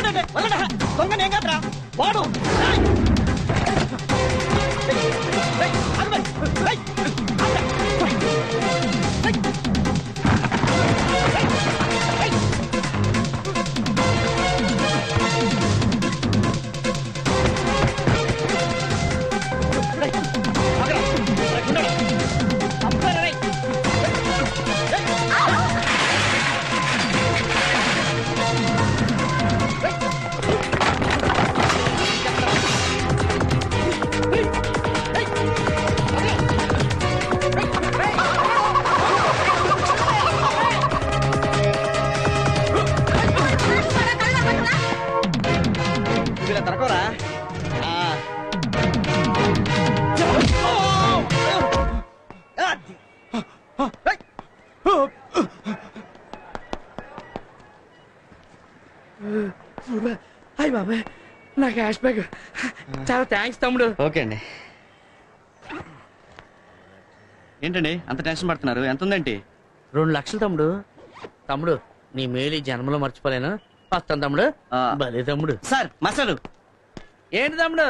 ఉండండి, వదలండి. దొంగ నేను కాదురా వాడు. బాబాయ్. నా క్యాష్ బ్యాగ్ చాలా థ్యాంక్స్ తమ్ముడు. ఓకే అండి. ఏంటండి అంత టెన్షన్ పడుతున్నారు? ఎంత ఉందేంటి రెండు లక్షలు తమ్ముడు. తమ్ముడు నీ మేలు ఈ జన్మలో మర్చిపోలేను. వస్తాను తమ్ముడు. ఆ. భలే తమ్ముడు. సార్ మసాలు. ఏంటి తమ్ముడు?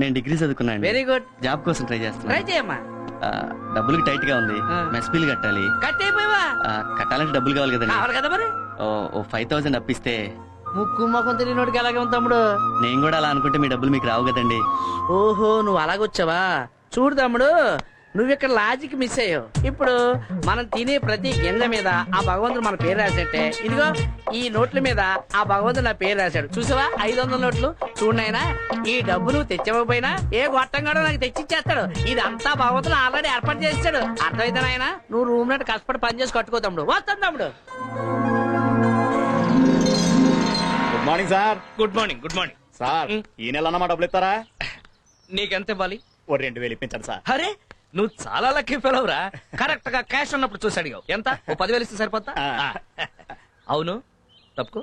నేను డిగ్రీ చదువుకున్నాను వెరీ గుడ్. జాబ్ కోసం ట్రై ట్రై చేస్తున్నాను చేయమ్మా. ఆ, డబ్బులకి టైట్గా ఉంది. ఆ. మెస్ బిల్ కట్టాలి. కట్ అయిపోయావా? ఆ, కట్టాలంటే డబ్బులు కావాలి కదండి. కావాలి కదా మరి. ఓ ఓ ఫైవ్ థౌసండ్ అప్పిస్తే ముక్కు మొఖం తెలియనోడికి ఎలాగే ఉంది తమ్ముడు? నేను కూడా అలా అనుకుంటే మీ డబ్బులు మీకు రావు కదండి. ఓహో నువ్వు అలాగొచ్చావా చూడు తమ్ముడు నువ్వు ఇక్కడ లాజిక్ మిస్ అయ్యావు. ఇప్పుడు మనం తినే ప్రతి గింజ మీద ఆ భగవంతుడు మన పేరు రాసేట్టే ఇదిగో ఈ నోట్ల మీద ఆ భగవంతుడు నా పేరు రాశాడు. చూసావా? ఐదు వందల నోట్లు. చూడనైనా ఈ డబ్బు నువ్వు తెచ్చకపోయినా ఏ గొట్టంగాడో నాకు తెచ్చిచ్చేస్తాడు. ఇదంతా భగవంతుడు ఆల్రెడీ ఏర్పాటు చేస్తాడు అర్థమైతే నాయనా? నువ్వు రూమ్ నట్టు కష్టపడి పని చేసి కట్టుకో తమ్ముడు. వస్తాను తమ్ముడు. Morning sir. Good morning good morning. Sir. ఈ నెల అన్న మా డబ్బులు ఇస్తారా నీకెంత ఇవ్వాలి? ఓ రెండు వేలు ఇప్పించండి సార్. అరే నువ్వు చాలా లక్కీ ఫెలవ్ రా కరెక్ట్గా క్యాష్ ఉన్నప్పుడు చూసి అడిగావు. ఎంత? ఓ పదివేలు ఇస్తే సరిపోతా. అవును తప్పుకో.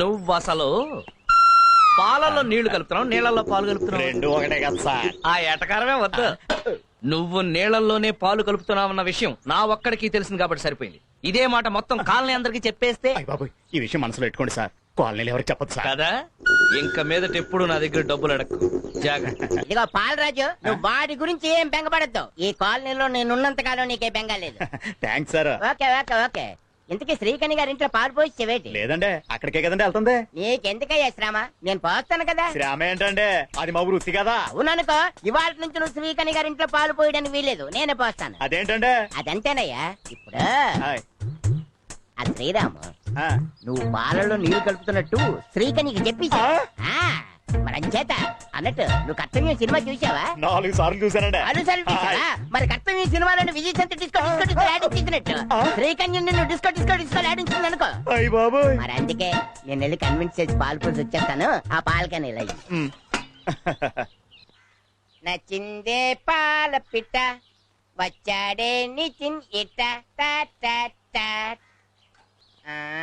నువ్వు అసలు పాలల్లో నీళ్ళు కలుపుతున్నావు నీళ్ళల్లో పాలు కలుపుతున్నావు. రెండు ఒకటే కదా సార్. ఆ ఎటకారమే వద్దు. నువ్వు నీళ్ళల్లోనే పాలు కలుపుతున్నావన్న విషయం నా ఒక్కడికి తెలిసింది కాబట్టి సరిపోయింది. ఇదే మాట మొత్తం కాలనీ అందరికి చెప్పేస్తే ఈ విషయం మనసులో పెట్టుకోండి సార్. కాలనీలు ఎవరికి చెప్పదు సార్. కదా? ఇంక మీదట ఎప్పుడు నా దగ్గర డబ్బులు అడక్కు. జాగ్రత్త. ఇదిగో పాలరాజు నువ్వు వాడి గురించి ఏం బెంగపడద్దు. ఈ కాలనీలో నేనున్నంత కాలం నీకే బెంగ లేదు thanks sir okay okay okay. ఇంతకీ శ్రీకణి గారి ఇంట్లో పాలు పోసి వేటి. లేదండి అక్కడికే కదండి వెళ్తుంది? నీకెందుకయ్యా శ్రమ? నేను పోస్తాను కదా. శ్రామ ఏంటండి? అది మా వృత్తి కదా. అవుననుకో ఇవాళ నుంచి నువ్వు శ్రీకణి గారి ఇంట్లో పాలు పోయడానికి వీలేదు నేనే పోస్తాను. అదేంటండి? అదంతేనయ్యా ఇప్పుడు హాయ్. ఆ శ్రీరాము నువ్వు పాలలో నీళ్ళు కలుపుతున్నట్టు శ్రీకణికి చెప్పి మరి అంచేత అన్నట్టు నువ్వు కర్తవ్యం సినిమా చూసావా? నాలుగు సార్లు చూసానండి అనుసరి చూసావా? మరి కర్తవ్యం సినిమాలోని విజయ్ సంత డిస్కో డిస్కో డిస్కో ఆడించినట్టు శ్రీకన్యం నిన్ను డిస్కో డిస్కో డిస్కో ఆడించింది అనుకో. అయ్య బాబోయ్. మరి అందుకే నేను వెళ్ళి కన్విన్స్ చేసి పాలు పోసి వచ్చేస్తాను. ఆ పాలకని ఇలా. నచ్చిందే పాల పిట్ట వచ్చాడే నిచిన్ ఇట్ట టా టా టా. ఆ? వాయ్. ఎవరు?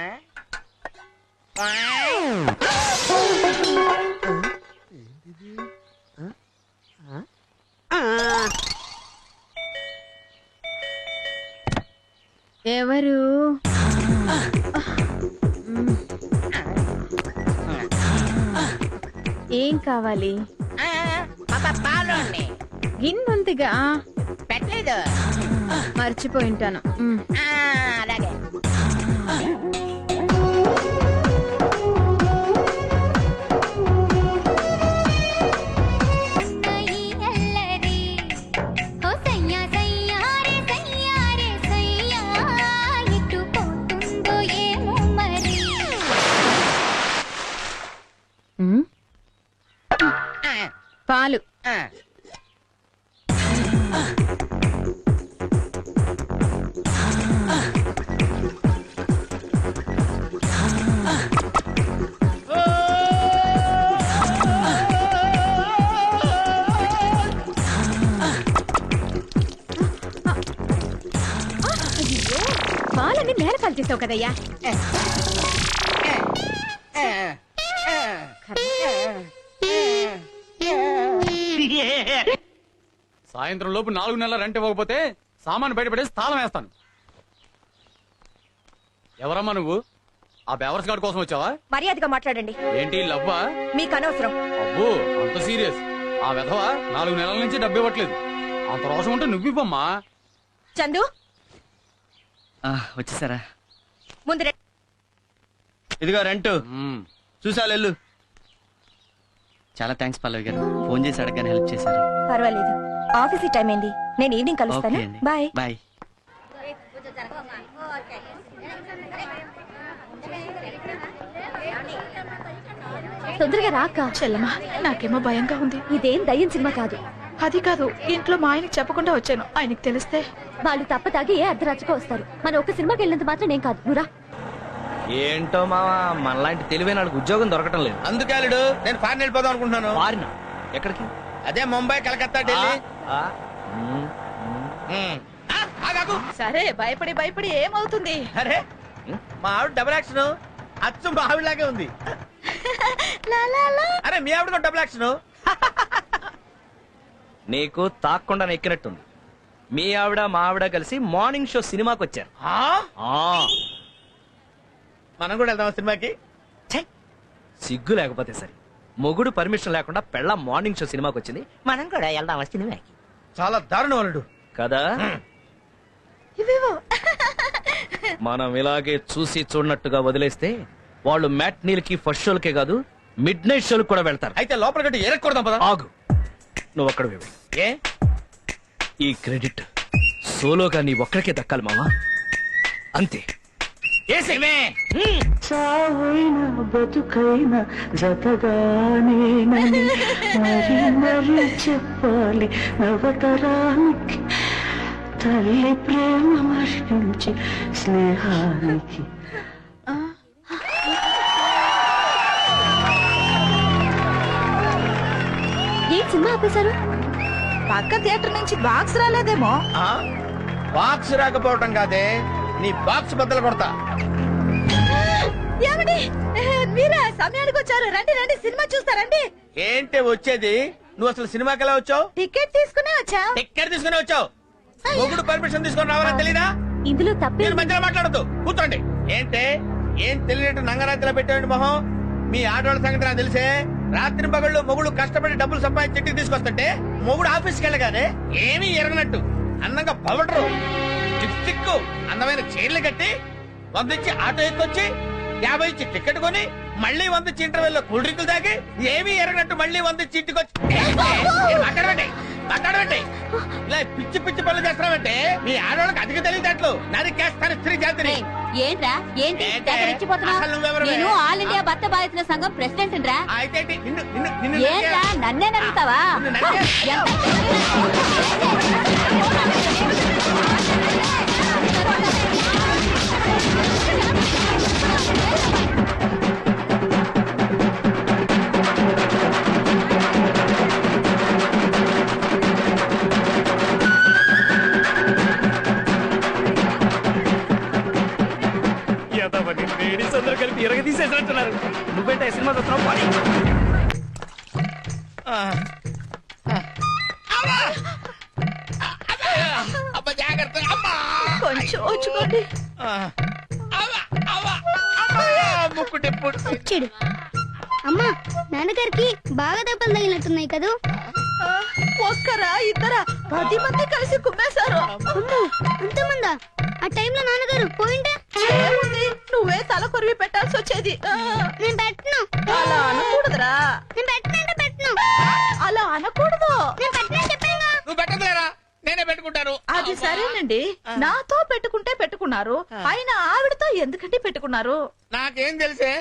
ఏం కావాలి? ఉన్నాయి. గిన్నుందిగా పెట్టలేదు. మర్చిపోయి ఉంటాను. మ్. ఆ, అలాగే. ఈ సాయంత్రం లోపు నాలుగు నెలల రెంట్ ఇవ్వకపోతే సామాను బయటపడేసి తాళం వేస్తాను. ఎవరమ్మా నువ్వు? ఆ బెవర్స్ గార్డ్ కోసం వచ్చావా? మర్యాదగా మాట్లాడండి. ఏంటి లవ్వా? మీకు అనవసరం. అబ్బో అంత సీరియస్. ఆ విధవ నాలుగు నెలల నుంచి డబ్బు ఇవ్వట్లేదు. అంత రోషం ఉంటే నువ్వు ఇవ్వమ్మా. చందు? వచ్చేసారా. ఇదిగో రెంట్. చూసా వెళ్ళు. చాలా థ్యాంక్స్ పల్లవి గారు. ఫోన్ చేసి అడగని హెల్ప్ చేశారు. పర్వాలేదు. ఆఫీస్ టైం అయింది నేను ఈవినింగ్ కలుస్తాను. బాయ్. బాయ్. తొందరగా రాక. చెల్లమా నాకేమో భయంగా ఉంది. ఇదేం దయ్యం సినిమా కాదు. అది కాదు ఇంట్లో మా ఆయనకి చెప్పకుండా వచ్చాను. ఆయనకి తెలిస్తే? వాళ్ళు తప్ప తాగి ఏ అర్ధరాత్రికో వస్తారు. మన ఒక సినిమాకి వెళ్ళినంత మాత్రం నేను కాదు. నువ్వురా ఏంటో మావా మనలాంటి తెలివైన వాళ్ళకి ఉద్యోగం దొరకటం లేదు. అందుకే అల్లుడు నేను ఫారెన్ వెళ్ళిపోదాం అనుకుంటున్నాను. మారిన ఎక్కడికి? అదే ముంబై కలకత్తా ఢిల్లీ. ఆ, మ్, ఉమ్. ఆ, ఆగాగు. సరే భయపడి భయపడి ఏమవుతుంది? అరే మా ఆవిడ డబుల్ యాక్షన్ అచ్చు మా ఆవిడలాగే ఉంది. అరే మీ ఆవిడ కూడా డబుల్ యాక్షన్ నీకు తాక్కుండా ఎక్కినట్టుంది మీ ఆవిడ మా ఆవిడ కలిసి మార్నింగ్ షో సినిమాకి వచ్చారు ఆ. మనం కూడా వెళ్దాం సినిమాకి? ఛై! సిగ్గు లేకపోతే సరే. మొగుడు పర్మిషన్ లేకుండా పెళ్ళ మార్నింగ్ షో సినిమాకి వచ్చింది. మనం కూడా వెళ్దాం సినిమాకి? చాలా దారుణం అల్లుడు. కదా? మనం ఇలాగే చూసి చూడనట్టుగా వదిలేస్తే వాళ్ళు మ్యాట్నీలకి ఫస్ట్ షోలకే కాదు మిడ్ నైట్ షోలకు కూడా వెళ్తారు. అయితే లోపల గట్టి ఎరక్కొడదాం పదా? ఆగు. నువ్వు అక్కడ వెళ్ళు. ఏ? ఈ క్రెడిట్ సోలోగా నీ ఒక్కడికే దక్కాలి మావా? అంతే. చావైనా బతుకైనా జతగానేనని మరి మరి చెప్పాలి నవతరానికి. తల్లి ప్రేమ మరణించి స్నేహానికి. ఏ సినిమా ఆపేశారు? పక్క థియేటర్ నుంచి బాక్స్ రాలేదేమో. బాక్స్ రాకపోవటం కాదే నీ బాక్స్ బద్దలు కొడతా. ఏమండి? మీరా సమయానికి వచ్చారు. రండి రండి సినిమా చూస్తారండి. ఏంటి వచ్చేది? నువ్వు అసలు సినిమాకి ఎలా వచ్చావు? టికెట్ తీసుకునే వచ్చా టిక్కెట్ తీసుకుని వచ్చావు. మొగుడు పర్మిషన్ తీసుకొని రావాలని తెలీదా? ఇందులో తప్పే మీరు మధ్యలో మాట్లాడద్దు. కూర్చోండి. ఏంటే? ఏం తెలియనట్టు నంగరాత్రిలో పెట్టండి మొహం? మీ ఆడవాళ్ళ సంగతి నాకు తెలిసే? రాత్రి పగళ్ళు మొగుడు కష్టపడి డబ్బులు సంపాదించి ఇంటికి తీసుకొస్తుంటే మొగుడు ఆఫీస్కి వెళ్ళగానే ఏమీ ఎరగనట్టు. అందంగా పవడరు లిప్స్టిక్ అందమైన చీరలు కట్టి ఇచ్చి ఆటో ఎక్కొచ్చి యాభై ఇచ్చి టికెట్ కొని మళ్ళీ వంద ఇంటర్వెల్లో కూల్ డ్రింకులు తాగి ఏమీ ఎరగనట్టు మళ్ళీ వంద ఏం మాట్లాడమండి మాట్లాడమండి ఇలా పిచ్చి పిచ్చి పనులు చేస్తున్నామంటే మీ ఆడవాళ్ళకి అధిక తెలియదట్లు నరికేస్తారు స్త్రీ జాతిని. ఏంట్రా? ఏంటి? నేను ఆల్ ఇండియా భర్త బాధితుల సంఘం ప్రెసిడెంట్ రా ఏంట్రా? నన్నే నమ్ముతావా? ఒక్కరా ఇద్దరా పది మంది కలిసి కుమ్మేశారు. అమ్మో అంతమందా ఆ టైంలో నాన్నగారు పోయింటే ఏముంది? నువ్వే తల కొరివి పెట్టాల్సి వచ్చేది. నేను పెట్టను. అలా అనకూడదురా. నేను పెట్టనంటే పెట్టను. అలా అనకూడదు. నేను పెట్టనని చెప్పానుగా నువ్వు పెట్టదులేరా నేనే పెట్టుకుంటాను. అది సరేనండి. నాతో పెట్టుకుంటే పెట్టుకున్నారు. అయినా ఆవిడతో ఎందుకంటే పెట్టుకున్నారు? నాకేం తెలిసే?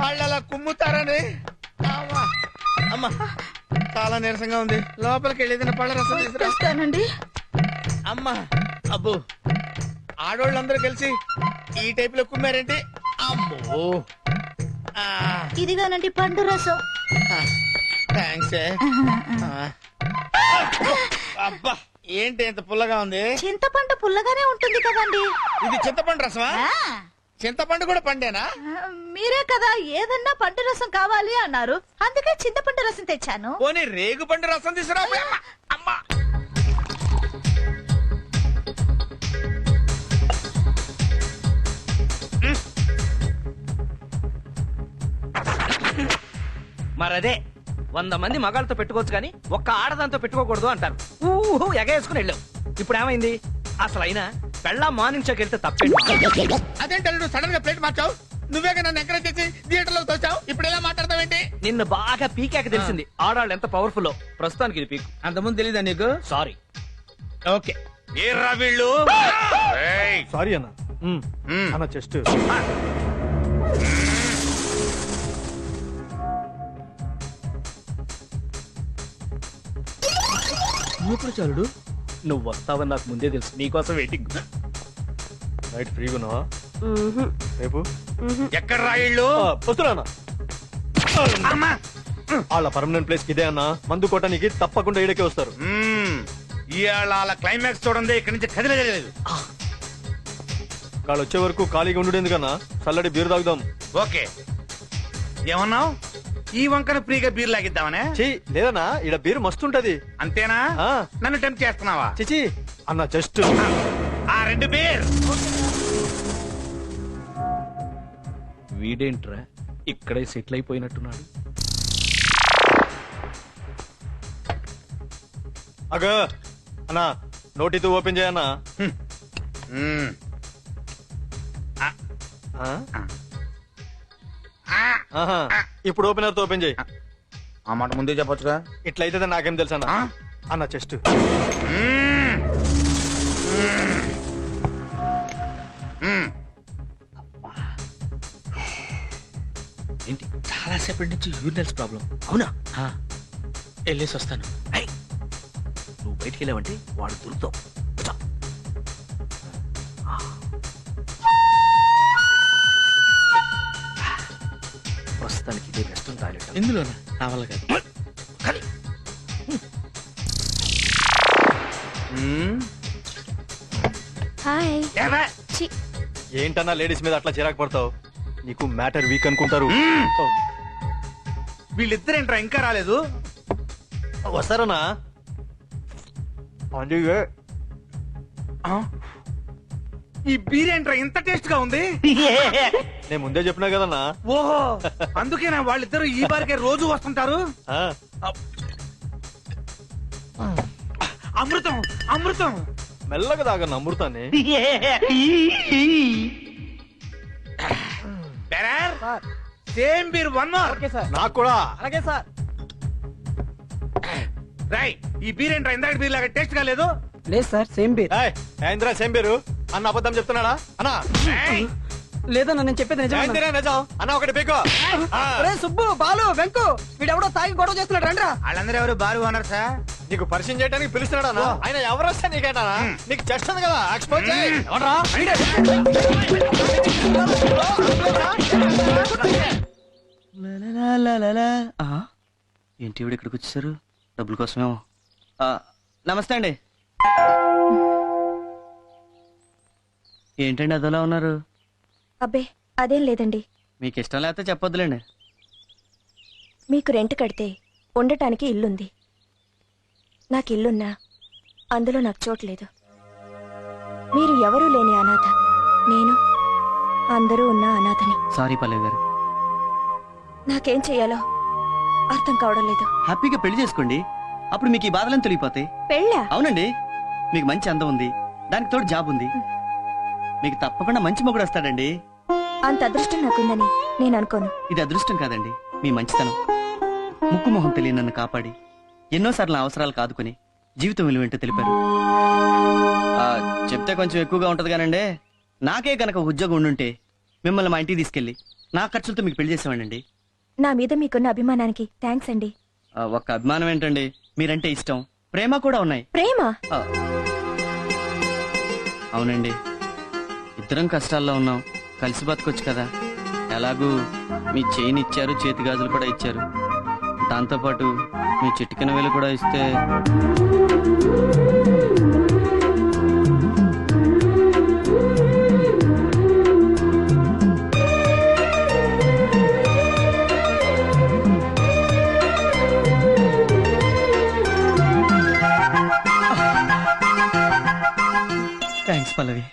వాళ్ళు అలా కుమ్ముతారని అమ్మా. చాలా నీరసంగా ఉంది. లోపలికి వెళ్ళి పళ్ళ రసం తీసుకురా. అమ్మా అబ్బో. ఆడోళ్ళందరూ కలిసి ఈ టైప్లో కుమ్మారేంటి? అమ్మో. ఇదిగానండి పండు రసం. థ్యాంక్స్ అబ్బా ఏంటి ఇంత పుల్లగా ఉంది? చింతపండు పుల్లగానే ఉంటుంది కదండి. ఇది చింతపండు రసమా? ఆ, చింతపండు కూడా పండేనా? మీరే కదా ఏదన్నా పండు రసం కావాలి అన్నారు. అందుకే చింతపండు రసం తెచ్చాను. పోనీ రేగు పండు రసం తీసుకురా అమ్మా. మరదే వంద మంది మగాళ్ళతో పెట్టుకోవచ్చు కానీ ఒక్క ఆడదాంతో పెట్టుకోకూడదు అంటారు. ఊహో ఎగేసుకుని వెళ్ళావు. ఇప్పుడు ఏమైంది? అసలు అయినా పెళ్ళా మార్నింగ్ షోకి వెళ్తే తప్పేంటి అదేంటి అల్లుడు సడన్గా ప్లేట్ మార్చావు? నువ్వే కదా నన్ను ఎంకరేజ్ చేసి థియేటర్లో తోచావు? ఇప్పుడు ఎలా మాట్లాడతావేంటి నిన్ను బాగా పీకాక తెలిసింది. ఆడాళ్ళు ఎంత పవర్ఫుల్ ప్రస్తుతానికి ఇది పీక్. అంతకుముందు తెలీదా నీకు? Sorry okay. ఏర్రా వీళ్ళు? ఏయ్. సారీ అన్న. అన్న చెస్ట్ ఇప్పుడు చాలుడు నువ్వు వస్తావని నాకు ముందే తెలుసు. నీకోసం వెయిటింగ్ నైట్ ఫ్రీగా ఉన్నావా? రేపు? ఎక్కడ్రా వీళ్ళు? ఆ, వస్తున్నా అమ్మా. వాళ్ళ పర్మనెంట్ ప్లేస్కి ఇదే అన్న. మందు కొట్టడానికి తప్పకుండా ఇడకే వస్తారు. ఇవాళ అలా క్లైమాక్స్ చూడండి ఇక్కడి నుంచి కదిలేదు వాళ్ళు వచ్చే వరకు ఖాళీగా ఉండు ఎందుకన్నా చల్లడి బీరు తాగుదాం. ఓకే. ఏమన్నావు? ఈ వంకన ఫ్రీగా బీర్ లాగిద్దామనే? ఛీ లేదన్నా ఇడ బీరు మస్తు ఉంటది. అంతేనా? ఆ. నన్ను టెంప్ట్ చేస్తున్నావా? చిచి అన్న జస్ట్. ఆ రెండు బీర్. వీడేంట్రా? ఇక్కడే సెటిల్ అయిపోయినట్టున్నాడు. అగ అన్నా నోటితో ఓపెన్ చేయన్నా మ్మ్. ఆ? ఆహా. ఇప్పుడు ఓపెనర్తో ఓపెన్ చేయి. ఆ మాట ముందే చెప్పొచ్చుగా. ఇట్లయితే నాకేం తెలుసు అన్న? అన్న చెస్ట్. ఏంటి? చాలా సేపటి నుంచి యూరినల్స్ ప్రాబ్లం అవునా? వెళ్ళేసి వస్తాను. నువ్వు బయటికి వెళ్ళావంటే వాడు దొరుకుతావు. ప్రస్తుతానికి ఇదే బెస్ట్ టాయిలెట్ ఇందులోనా నా వల్ల కాదు కానీ. మ్మ్. హాయ్? చి ఏంటన్నా లేడీస్ మీద అట్లా చిరాకు పడతావు? నీకు మ్యాటర్ వీక్ అనుకుంటారు. వీళ్ళిద్దరేంట్రా ఇంకా రాలేదు? వస్తారన్నా? అందుకే ఆ? ఈ బీర్ ఏంట్రా ఇంత టేస్ట్గా ఉంది? నేను ముందే చెప్పినా కదన్నా. ఓహో అందుకేనా వాళ్ళిద్దరు ఈ బారికే రోజు వస్తుంటారు? ఆ, అమృతం అమృతం. మెల్లగా తాగన్న అమృతాన్ని. Bearer same beer one more. నాకు కూడా. అలాగే సార్. రై ఈ బీర్ ఏంట్రా ఇందాక బీర్ లాగా టేస్ట్గా లేదు? లేదు సార్ సేమ్ బీర్. ఏందిరా సేమ్ పేరు అన్న అబద్ధం చెప్తున్నాడా? అన్నా. లేదన్న నేను చెప్పేది ఏందిరా నిజం? అన్న ఒకటి పీకో. ఆ, సుబ్బు బాలు వెంకు వీడెవడో తాగి గొడవ చేస్తున్నాడు రండ్రా. వాళ్ళందరూ ఎవరు బారు ఓనర్ సార్? నీకు పరిచయం చేయడానికి పిలుస్తున్నాడా ఆయన ఎవరు వస్తే నీకేటా నీకు చెస్ట్ ఉంది కదా ఎక్స్పోజ్ చేయి. ఎవడ్రా? ఏంటి ఇవిడ ఇక్కడికి వచ్చేసారు? డబ్బుల కోసమేమో. ఆ, నమస్తే అండి. ఏంటండి అదోలా ఉన్నారు? అబ్బే అదేం లేదండి. మీకు ఇష్టం లేకపోతే చెప్పొద్దులేండి. మీకు రెంట్ కడితే ఉండటానికి ఇల్లుంది. నాకు ఇల్లున్నా అందులో నాకు చోటు లేదు. మీరు ఎవరూ లేని అనాథ. నేను అందరూ ఉన్న అనాథని. సారీ పల్లవి గారు. నాకేం చెయ్యాలో అర్థం కావడం లేదు. హ్యాపీగా పెళ్ళి చేసుకోండి. అప్పుడు మీకు ఈ బాధలను తొలగిపోతాయి. పెళ్ళా? అవునండి. మీకు మంచి అందం ఉంది. దానికి తోడు జాబ్ ఉంది. మీకు తప్పకుండా మంచి మొగుడు వస్తాడండి. అంత అదృష్టం నాకుందని నేను అనుకోను. ఇది అదృష్టం కాదండి మీ మంచితనం. ముక్కు మొహం తెలియని నన్ను కాపాడి ఎన్నోసార్లు నా అవసరాలు కాదుకొని జీవితం విలువేంటో తెలిపారు. ఆ, చెప్తే కొంచెం ఎక్కువగా ఉంటది కానండి నాకే కనుక ఒక ఉద్యోగం ఉండుంటే మిమ్మల్ని మా ఇంటికి తీసుకెళ్ళి నా ఖర్చులతో మీకు పెళ్ళి చేసేవాడండి నా మీద మీకున్న అభిమానానికి థ్యాంక్స్ అండి. ఆ, ఒక్క అభిమానం ఏంటండి మీరంటే ఇష్టం ప్రేమ కూడా ఉన్నాయి. ప్రేమ? ఆ. అవునండి. ఇద్దరం కష్టాల్లో ఉన్నాం. కలిసి బతకొచ్చు కదా. ఎలాగూ మీ చైన్ ఇచ్చారు చేతి గాజులు కూడా ఇచ్చారు. దాంతోపాటు మీ చిటికెన వేలు కూడా ఇస్తే థ్యాంక్స్ పల్లవి